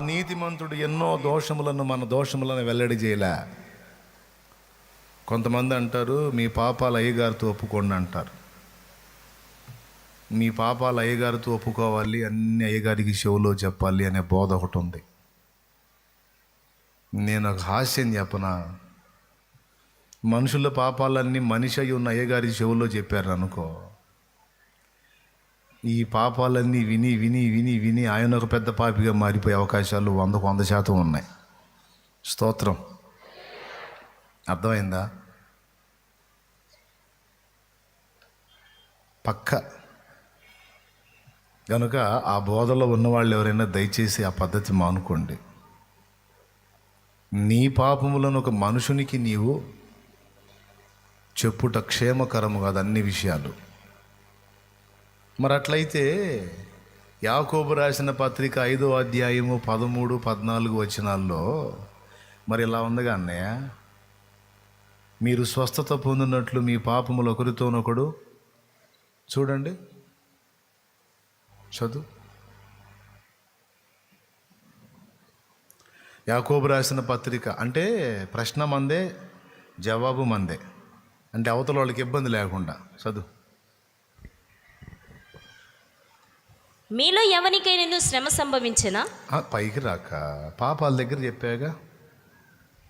నీతిమంతుడు ఎన్నో దోషములను మన దోషములను వెల్లడి చేయలే. కొంతమంది అంటారు మీ పాపాలు అయ్యగారితో ఒప్పుకోండి అంటారు. మీ పాపాలు అయ్యగారితో ఒప్పుకోవాలి అన్ని అయ్యగారికి షోలో చెప్పాలి అనే బోధ ఒకటి ఉంది. నేను ఒక హాస్యం చెప్పనా? మనుషుల పాపాలన్నీ మనిషి అయి ఉన్న అయ్యగారి చెవుల్లో చెప్పారు అనుకో ఈ పాపాలన్నీ విని విని విని విని ఆయన ఒక పెద్ద పాపిగా మారిపోయే అవకాశాలు వందకు వంద శాతం ఉన్నాయి. స్తోత్రం. అర్థమైందా? పక్క. కనుక ఆ బోధలో ఉన్నవాళ్ళు ఎవరైనా దయచేసి ఆ పద్ధతి మానుకోండి. నీ పాపములను ఒక మనుషునికి నీవు చెప్పుట క్షేమకరము కాదు అన్ని విషయాలు. మరి అట్లయితే యాకోబు రాసిన పత్రిక ఐదో అధ్యాయము పదమూడు పద్నాలుగు వచనాల్లో మరి ఇలా ఉందిగా అన్నయ్య? మీరు స్వస్థత పొందినట్లు మీ పాపములు ఒకరితోనొకడు. చూడండి. చదువు. యాకోబు రాసిన పత్రిక అంటే ప్రశ్న మందే జవాబు మందే. అంటే అవతల వాళ్ళకి ఇబ్బంది లేకుండా. చదువు. మీలో ఎవరికైనా శ్రమ సంభవించినా? పైకి రాక. పాపాల దగ్గర చెప్పాగా.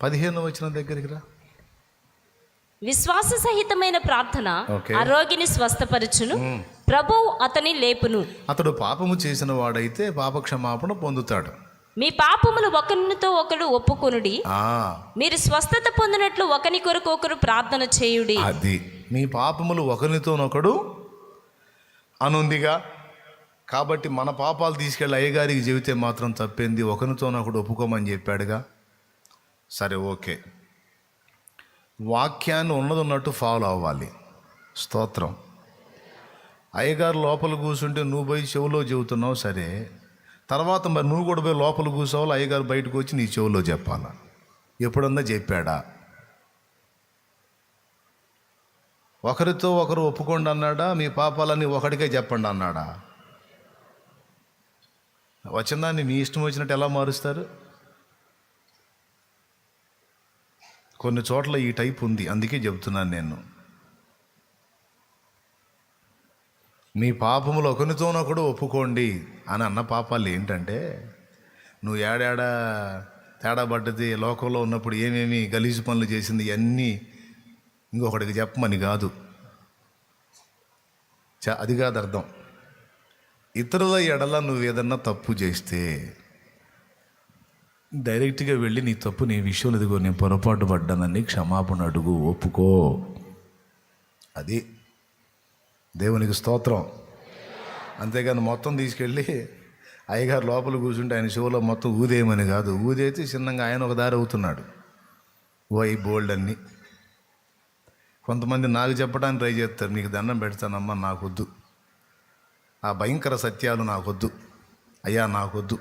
పదిహేను వచ్చిన దగ్గరికి రా. విశ్వాస సహితమైన ప్రార్థన. ఆ రోగిని స్వస్థపరచును. ప్రభువు అతని లేపును. అతడు పాపము చేసిన వాడైతే పాప క్షమాపణ పొందుతాడు. మీ పాపములు ఒకరినితో ఒకడు ఒప్పుకొనుడి. మీరు స్వస్థత పొందినట్లు ఒకని కొరకు ఒకరు ప్రార్థన చేయుడి. అది. మీ పాపములు ఒకరితోనొకడు అనుందిగా. కాబట్టి మన పాపాలు తీసుకెళ్ళి అయ్యగారికి చెబితే మాత్రం తప్పేంది? ఒకరితోనొకడు ఒప్పుకోమని చెప్పాడుగా. సరే ఓకే. వాక్యాన్ని ఉన్నది ఉన్నట్టు ఫాలో అవ్వాలి. స్తోత్రం. అయ్యగారు లోపల కూర్చుంటే నువ్వు పోయి చెవులో చెబుతున్నావు? సరే. తర్వాత మరి నువ్వు కూడా పోయి లోపల కూర్చోవాలి అయ్యగారు బయటకు వచ్చి నీ చెవులో చెప్పాలా? ఎప్పుడన్నా చెప్పాడా? ఒకరితో ఒకరు ఒప్పుకోండి అన్నాడా? మీ పాపాలన్నీ ఒకడికే చెప్పండి అన్నాడా? వచనాన్ని మీ ఇష్టం వచ్చినట్టు ఎలా మారుస్తారు? కొన్ని చోట్ల ఈ టైప్ ఉంది అందుకే చెబుతున్నాను నేను. మీ పాపములు ఒకరితోనొకడు ఒప్పుకోండి అని అన్న పాపాలు ఏంటంటే నువ్వు ఏడాడా తేడా పడ్డది లోకంలో ఉన్నప్పుడు ఏమేమి గలీజు పనులు చేసింది ఇవన్నీ ఇంకొకటికి చెప్పమని కాదు. చ అది కాదు అర్థం. ఇతరుల ఎడల నువ్వు ఏదన్నా తప్పు చేస్తే డైరెక్ట్గా వెళ్ళి నీ తప్పు నీ విషయంలో ఇదిగో నేను పొరపాటు పడ్డానని క్షమాపణ అడుగు ఒప్పుకో. అది దేవునికి స్తోత్రం. అంతేగాని మొత్తం తీసుకెళ్ళి అయ్యగారు లోపల కూర్చుంటే ఆయన షోలో మొత్తం ఊదేయమని కాదు. ఊదైతే చిన్నగా ఆయన ఒక దారి అవుతున్నాడు. వై బోల్డ్ అన్ని. కొంతమంది నాకు చెప్పడానికి ట్రై చేస్తారు నీకు దండం పెడతానమ్మా నాకొద్దు. ఆ భయంకర సత్యాలు నాకొద్దు. అయ్యా నాకొద్దు.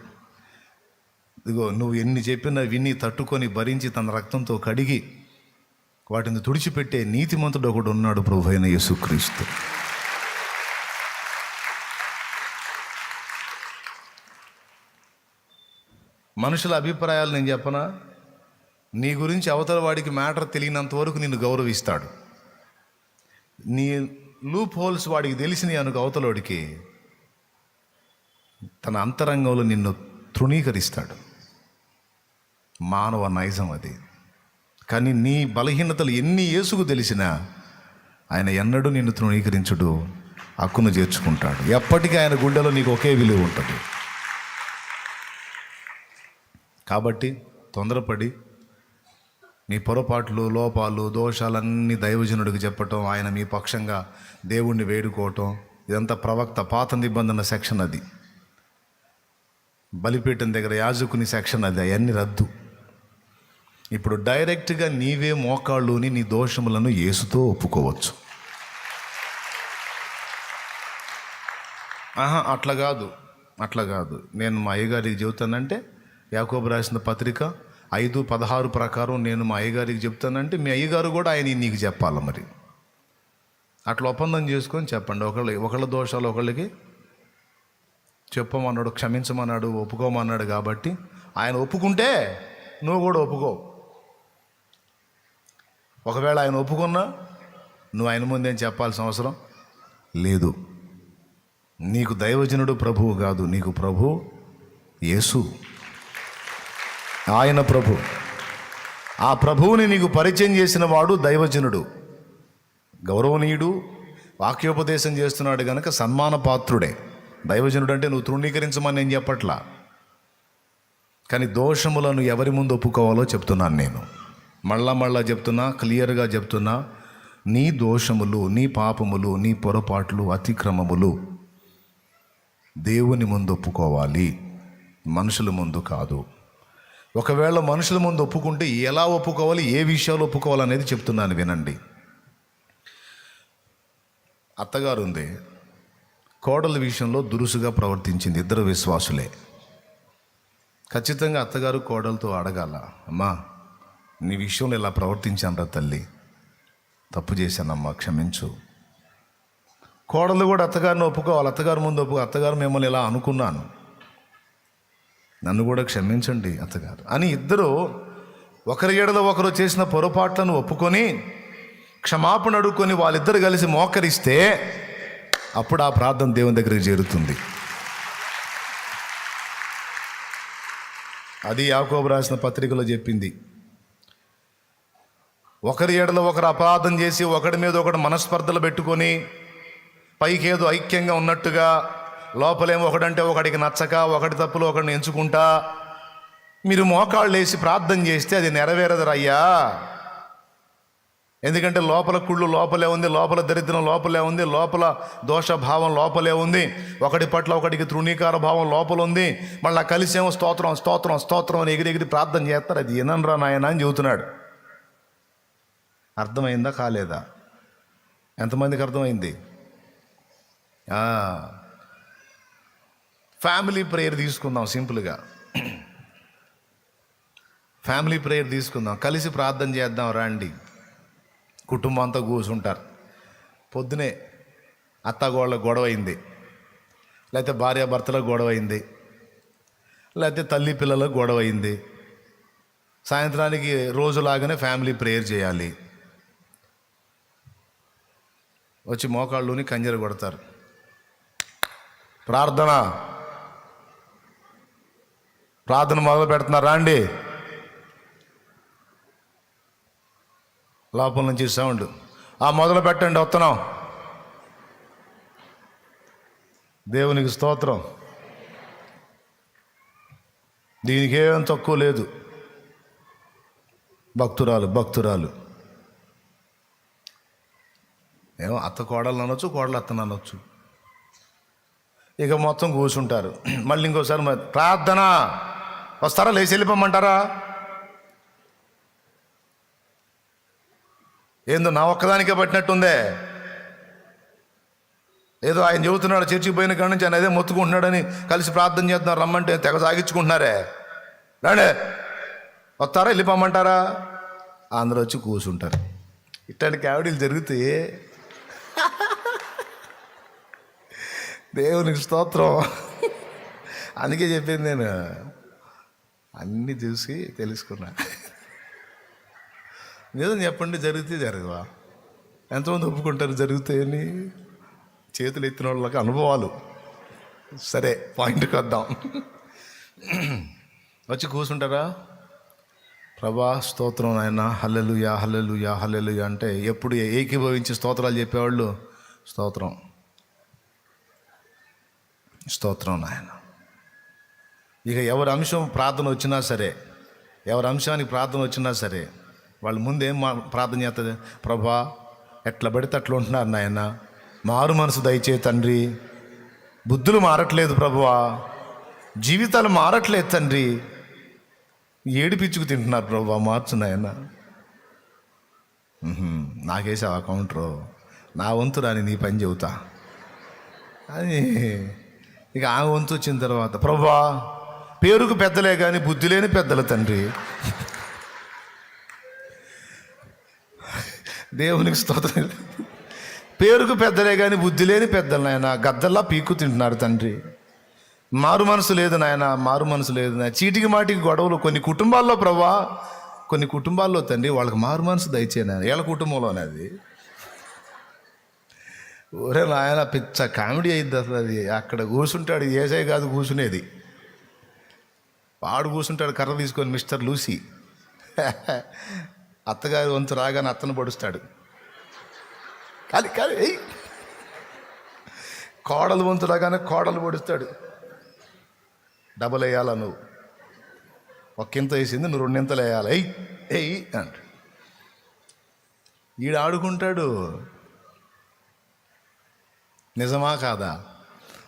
ఇదిగో నువ్వు ఎన్ని చెప్పినా విని తట్టుకొని భరించి తన రక్తంతో కడిగి వాటిని తుడిచిపెట్టే నీతిమంతుడు ఒకడు ఉన్నాడు ప్రభు అయిన యేసుక్రీస్తు. మనుషుల అభిప్రాయాలు నేను చెప్పనా? నీ గురించి అవతల వాడికి మ్యాటర్ తెలియనంత వరకు నిన్ను గౌరవిస్తాడు. నీ లూప్ హోల్స్ వాడికి తెలిసినాయి అనుకు అవతలోడికి. తన అంతరంగంలో నిన్ను తృణీకరిస్తాడు. మానవ నైజం అది. కానీ నీ బలహీనతలు ఎన్ని యేసుకు తెలిసినా ఆయన ఎన్నడూ నిన్ను తృణీకరించుడు హక్కును చేర్చుకుంటాడు. ఎప్పటికీ ఆయన గుండెలో నీకు ఒకే విలువ ఉంటుంది. కాబట్టి తొందరపడి నీ పొరపాట్లు లోపాలు దోషాలన్నీ దైవజనుడికి చెప్పటం ఆయన మీ పక్షంగా దేవుణ్ణి వేడుకోవటం ఇదంతా ప్రవక్త పాత నిబంధన సెక్షన్ అది. బలిపీఠం దగ్గర యాజకుని సెక్షన్ అది అవన్నీ రద్దు. ఇప్పుడు డైరెక్ట్గా నీవే మోకాళ్ళుని నీ దోషములను ఏసుతో ఒప్పుకోవచ్చు. ఆహా అట్లా కాదు అట్లా కాదు. నేను మా అయ్యగారికి చెబుతానంటే యాకోబు రాసిన పత్రిక ఐదు పదహారు ప్రకారం నేను మా అయ్యగారికి చెప్తానంటే మీ అయ్యగారు కూడా ఆయన నీకు చెప్పాలి మరి? అట్లా ఒప్పందం చేసుకొని చెప్పండి. ఒకళ్ళ ఒకళ్ళ దోషాలు ఒకళ్ళకి చెప్పమన్నాడు క్షమించమన్నాడు ఒప్పుకోమన్నాడు కాబట్టి ఆయన ఒప్పుకుంటే నువ్వు కూడా ఒప్పుకో. ఒకవేళ ఆయన ఒప్పుకున్నా నువ్వు ఆయన ముందేం చెప్పాల్సిన అవసరం లేదు. నీకు దైవజనుడు ప్రభువు కాదు నీకు ప్రభు యేసు. ఆయన ప్రభు. ఆ ప్రభువుని నీకు పరిచయం చేసిన వాడు దైవజనుడు. గౌరవనీయుడు వాక్యోపదేశం చేస్తున్నాడు గనక సన్మాన పాత్రుడే దైవజనుడు అంటే నువ్వు తృణీకరించమని నేను చెప్పట్లా. కానీ దోషములను ఎవరి ముందు ఒప్పుకోవాలో చెప్తున్నాను నేను. మళ్ళా మళ్ళా చెప్తున్నా క్లియర్గా చెప్తున్నా నీ దోషములు నీ పాపములు నీ పొరపాట్లు అతిక్రమములు దేవుని ముందు ఒప్పుకోవాలి. మనుషుల ముందు కాదు. ఒకవేళ మనుషుల ముందు ఒప్పుకుంటే ఎలా ఒప్పుకోవాలి ఏ విషయాలు ఒప్పుకోవాలనేది చెప్తున్నాను వినండి. అత్తగారు ఉంది కోడల విషయంలో దురుసుగా ప్రవర్తించింది ఇద్దరు విశ్వాసులే. ఖచ్చితంగా అత్తగారు కోడలతో అడగాల అమ్మా నీ విషయంలో ఇలా ప్రవర్తించానరా తల్లి. తప్పు చేశానమ్మా క్షమించు. కోడలు కూడా అత్తగారిని ఒప్పుకోవాలి. అత్తగారు ముందు ఒప్పుకో. అత్తగారు మిమ్మల్ని ఇలా అనుకున్నాను. నన్ను కూడా క్షమించండి అత్తగారు. అని ఇద్దరు ఒకరి ఏడలో ఒకరు చేసిన పొరపాట్లను ఒప్పుకొని క్షమాపణ అడుక్కొని వాళ్ళిద్దరు కలిసి మోకరిస్తే అప్పుడు ఆ ప్రార్థన దేవుని దగ్గరికి చేరుతుంది. అది యాకోబు రాసిన పత్రికలో చెప్పింది. ఒకరి ఏడలో ఒకరు అపరాధం చేసి ఒకడి మీద ఒకటి మనస్పర్ధలు పెట్టుకొని పైకేదో ఐక్యంగా ఉన్నట్టుగా లోపలేమో ఒకడంటే ఒకడికి నచ్చక ఒకటి తప్పులు ఒకడిని ఎంచుకుంటా మీరు మోకాళ్ళు వేసి ప్రార్థన చేస్తే అది నెరవేరదురయ్యా. ఎందుకంటే లోపల కుళ్ళు లోపలే ఉంది లోపల దరిద్రం లోపలే ఉంది లోపల దోష భావం లోపలే ఉంది. ఒకటి పట్ల ఒకటికి తృణీకార భావం లోపల ఉంది. మళ్ళీ కలిసేమో స్తోత్రం స్తోత్రం స్తోత్రం అని ఎగిరి ఎగిరి ప్రార్థన చేస్తారు. అది వినరా నాయన అని చెబుతున్నాడు. అర్థమైందా కాలేదా? ఎంతమందికి అర్థమైంది? ఫ్యామిలీ ప్రేయర్ తీసుకుందాం సింపుల్గా. ఫ్యామిలీ ప్రేయర్ తీసుకుందాం. కలిసి ప్రార్థన చేద్దాం రండి. కుటుంబం అంతా కూర్చుంటారు పొద్దునే అత్తగోళ్ళ గొడవ అయింది లేకపోతే భార్యాభర్తలకు గొడవ అయింది లేకపోతే తల్లి పిల్లలకు గొడవ అయింది సాయంత్రానికి రోజులాగానే ఫ్యామిలీ ప్రేయర్ చేయాలి. వచ్చి మోకాళ్ళుని కంజర కొడతారు. ప్రార్థన. ప్రార్థన మొదలు పెడుతున్నారా అండి లోపల నుంచి సౌండ్. ఆ మొదలు పెట్టండి వస్తున్నాం. దేవునికి స్తోత్రం. దీనికి ఏం తక్కువ లేదు. భక్తురాలు భక్తురాలు. ఏమో అత్త కోడలు అనొచ్చు కోడలు అత్తను అనొచ్చు. ఇక మొత్తం కూర్చుంటారు మళ్ళీ ఇంకోసారి మరి ప్రార్థన. వస్తారా? లేచి వెళ్ళిపోమంటారా? ఏందో నా ఒక్కదానికే పట్టినట్టుందే. ఏదో ఆయన చెబుతున్నాడు చర్చికి పోయిన కాడి నుంచి ఆయన అదే మొత్తుకుంటున్నాడని కలిసి ప్రార్థన చేస్తున్నారు రమ్మంటే తెగ సాగించుకుంటున్నారే. రాడే. వస్తారా వెళ్ళిపోమంటారా? అందరూ వచ్చి కూర్చుంటారు ఇట్లాంటి కావిడీలు జరుగుతాయి. దేవునికి స్తోత్రం. అందుకే చెప్పింది నేను. అన్నీ చూసి తెలుసుకున్నా. నిజం చెప్పండి జరిగితే జరగవా ఎంతమంది ఒప్పుకుంటారు జరుగుతాయని? చేతులు ఎత్తిన వాళ్ళకి అనుభవాలు. సరే పాయింట్కి వద్దాం. వచ్చి కూర్చుంటారా? ప్రభా స్తోత్రం నాయన. హల్లెలు యా హల్లెలు అంటే ఎప్పుడు ఏకీభవించి స్తోత్రాలు చెప్పేవాళ్ళు? స్తోత్రం. స్తోత్రం నాయన. ఇక ఎవరి అంశం ప్రార్థన వచ్చినా సరే ఎవరి అంశానికి ప్రార్థన వచ్చినా సరే వాళ్ళ ముందేం మా ప్రార్థన చేస్తుంది? ప్రభా ఎట్లా పడితే అట్లా ఉంటున్నారు నాయన. మారు మనసు దయచే తండ్రి. బుద్ధులు మారట్లేదు ప్రభువా. జీవితాలు మారట్లేదు తండ్రి. ఏడిపించుకు తింటున్నారు ప్రభు మార్చు నాయన. నాకేసావు ఆ కౌంటరు? నా వంతు రాని నీ పని చెబుతా. అని ఇక ఆ వంతు వచ్చిన తర్వాత ప్రభా పేరుకు పెద్దలే కానీ బుద్ధి లేని పెద్దల తండ్రి. దేవునికి స్తోత్రం. పేరుకు పెద్దలే కానీ బుద్ధి లేని పెద్దలు నాయన. గద్దల్లా పీకు తింటున్నారు తండ్రి. మారు మనసు లేదు నాయన మారు మనసు లేదు నాయన. చీటికి మాటికి గొడవలు కొన్ని కుటుంబాల్లో ప్రభా కొన్ని కుటుంబాల్లో తండ్రి వాళ్ళకి మారు మనసు దయచేయన వీళ్ళ కుటుంబంలోనే అది. ఒరే నాయన పిచ్చ కామెడీ అయింది అసలు అది. అక్కడ కూర్చుంటాడు ఏసై కాదు కూర్చునేది. వాడు కూర్చుంటాడు కర్ర తీసుకొని మిస్టర్ లూసీ. అత్తగారి వంతు రాగానే అత్తను పడుస్తాడు. కాదు కానీ ఏయ్. కోడలు వంతు రాగానే కోడలు పొడుస్తాడు. డబల్ వేయాలా నువ్వు? ఒక్కింత వేసింది నువ్వు రెండింతలు వేయాలి? ఎయ్ ఎయ్ అంట. ఈడు ఆడుకుంటాడు. నిజమా కాదా?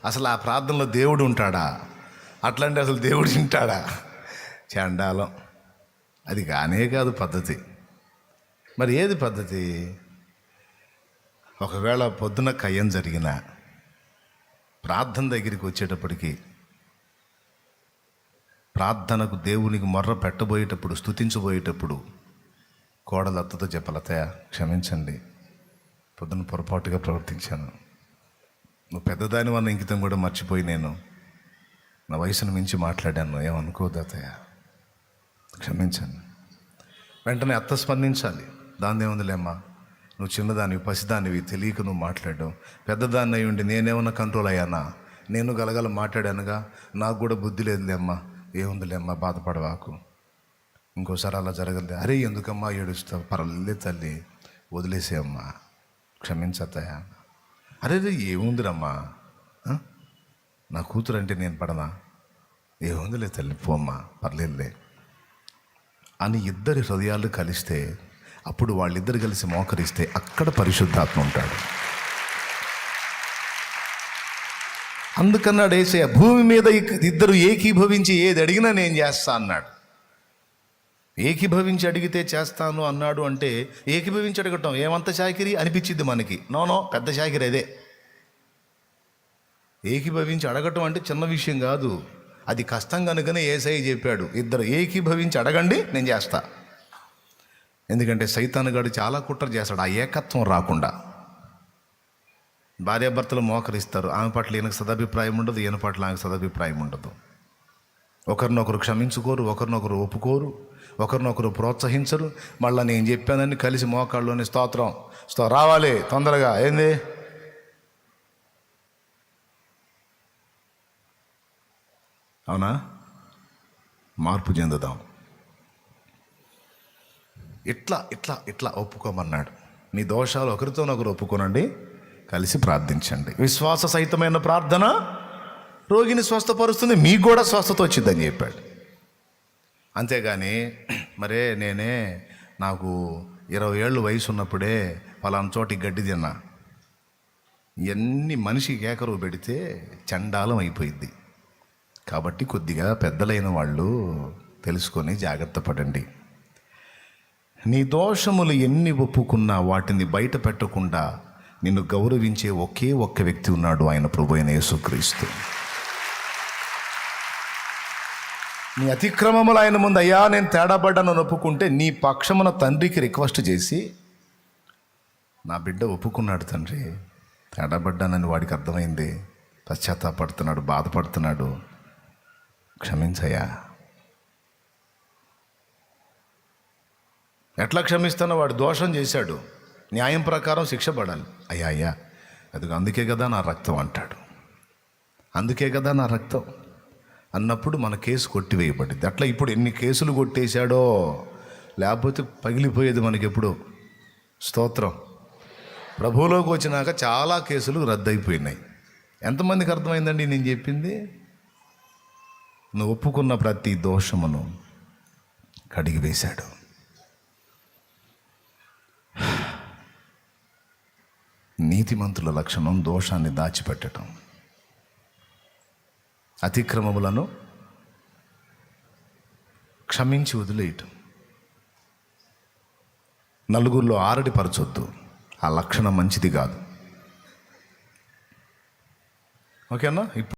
అసలు ఆ ప్రార్థనలో దేవుడు ఉంటాడా? అట్లాంటి అసలు దేవుడు తింటాడా? చండాలం. అది కానే కాదు పద్ధతి. మరి ఏది పద్ధతి? ఒకవేళ పొద్దున కయ్యం జరిగిన ప్రార్థన దగ్గరికి వచ్చేటప్పటికి ప్రార్థనకు దేవునికి మొర్ర పెట్టబోయేటప్పుడు స్థుతించబోయేటప్పుడు కోడలు అత్తతో చెప్పలతయా క్షమించండి. పొద్దున పొరపాటుగా ప్రవర్తించాను. నువ్వు పెద్దదాని వల్ల ఇంకితం కూడా మర్చిపోయి నేను నా వయసును మించి మాట్లాడాను. ఏమనుకోదతయ్య క్షమించండి. వెంటనే అత్త స్పందించాలి. దాని ఏముందిలేమ్మా నువ్వు చిన్నదానివి పసిదానివి తెలియక నువ్వు మాట్లాడడం. పెద్దదాన్ని అయి ఉండి నేనేమన్నా కంట్రోల్ అయ్యానా? నేను గలగల మాట్లాడానుగా? నాకు కూడా బుద్ధి లేదులేమ్మా. ఏముందిలేమ్మా బాధపడవాకు. ఇంకోసారి అలా జరగలేదు అరే ఎందుకమ్మా ఏడుస్తావు? పర్వాలేదు తల్లి వదిలేసేయమ్మా. క్షమించత్తయ్యా. అరే రే ఏముందిరమ్మా? నా కూతురు అంటే నేను పడనా? ఏముందిలే తల్లి పోమ్మా పర్లేదులే. అని ఇద్దరి హృదయాలు కలిస్తే అప్పుడు వాళ్ళిద్దరు కలిసి మోకరిస్తే అక్కడ పరిశుద్ధాత్మ ఉంటాడు. అందుకన్నాడు ఏసయ్య భూమి మీద ఇద్దరు ఏకీభవించి ఏది అడిగినా నేను చేస్తా అన్నాడు. ఏకీభవించి అడిగితే చేస్తాను అన్నాడు అంటే ఏకీభవించి అడగటం ఏమంత చాకిరి అనిపించింది మనకి. నోనో పెద్ద చాకిరి అదే. ఏకీభవించి అడగటం అంటే చిన్న విషయం కాదు. అది కష్టం కనుకనే ఏసై చెప్పాడు ఇద్దరు ఏకీభవించి అడగండి నేను చేస్తాను ఎందుకంటే సైతానుగాడు చాలా కుట్ర చేస్తాడు ఆ ఏకత్వం రాకుండా. భార్యాభర్తలు మోకరిస్తారు ఆమె పట్ల ఈయనకు సదాభిప్రాయం ఉండదు ఈయన పట్ల ఆమెకు సదాభిప్రాయం ఉండదు. ఒకరినొకరు క్షమించుకోరు ఒకరినొకరు ఒప్పుకోరు ఒకరినొకరు ప్రోత్సహించరు. మళ్ళీ నేను చెప్పానని కలిసి మోకాళ్ళలోని స్తోత్రం. స్తో రావాలి తొందరగా ఏంది? అవునా? మార్పు చెందుదాం. ఇట్లా ఇట్లా ఇట్లా ఒప్పుకోమన్నాడు. మీ దోషాలు ఒకరితోనొకరు ఒప్పుకోనండి కలిసి ప్రార్థించండి. విశ్వాస సహితమైన ప్రార్థన రోగిని స్వస్థపరుస్తుంది మీకు కూడా స్వస్థత వచ్చిందని చెప్పాడు. అంతేగాని మరే నేనే నాకు ఇరవై ఏళ్ళు వయసు ఉన్నప్పుడే పలానా చోటి గడ్డి తిన్నా. ఎన్ని మనిషి కేకరు పెడితే చండాలం అయిపోయింది కాబట్టి కొద్దిగా పెద్దలైన వాళ్ళు తెలుసుకొని జాగ్రత్త పడండి. నీ దోషములు ఎన్ని ఒప్పుకున్నా వాటిని బయట పెట్టకుండా నిన్ను గౌరవించే ఒకే ఒక్క వ్యక్తి ఉన్నాడు ఆయన ప్రభు అయిన యేసుక్రీస్తు. నీ అతిక్రమములు ఆయన ముందు అయ్యా నేను తేడాబడ్డాను ఒప్పుకుంటే నీ పక్షమున తండ్రికి రిక్వెస్ట్ చేసి నా బిడ్డ ఒప్పుకున్నాడు తండ్రి తేడాపడ్డానని వాడికి అర్థమైంది పశ్చాత్తాపడుతున్నాడు బాధపడుతున్నాడు క్షమించయ్యా. ఎట్లా క్షమిస్తానో వాడు దోషం చేశాడు. న్యాయం ప్రకారం శిక్ష పడాలి. అయ్యా అయ్యా అది అందుకే కదా నా రక్తం అంటాడు. అందుకే కదా నా రక్తం. అన్నప్పుడు మన కేసు కొట్టివేయబడింది. అట్లా ఇప్పుడు ఎన్ని కేసులు కొట్టేశాడో లేకపోతే పగిలిపోయేది మనకెప్పుడు? స్తోత్రం. ప్రభువులోకి వచ్చినాక చాలా కేసులు రద్దయిపోయినాయి. ఎంతమందికి అర్థమైందండి నేను చెప్పింది? నువ్వు ఒప్పుకున్న ప్రతి దోషమును కడిగి వేశాడు నీతిమంతుల లక్షణం దోషాన్ని దాచిపెట్టడం అతిక్రమములను క్షమించి వదిలేయటం. నలుగురిలో ఆరడిపరచొద్దు ఆ లక్షణం మంచిది కాదు. ఓకేనా? ఇప్పుడు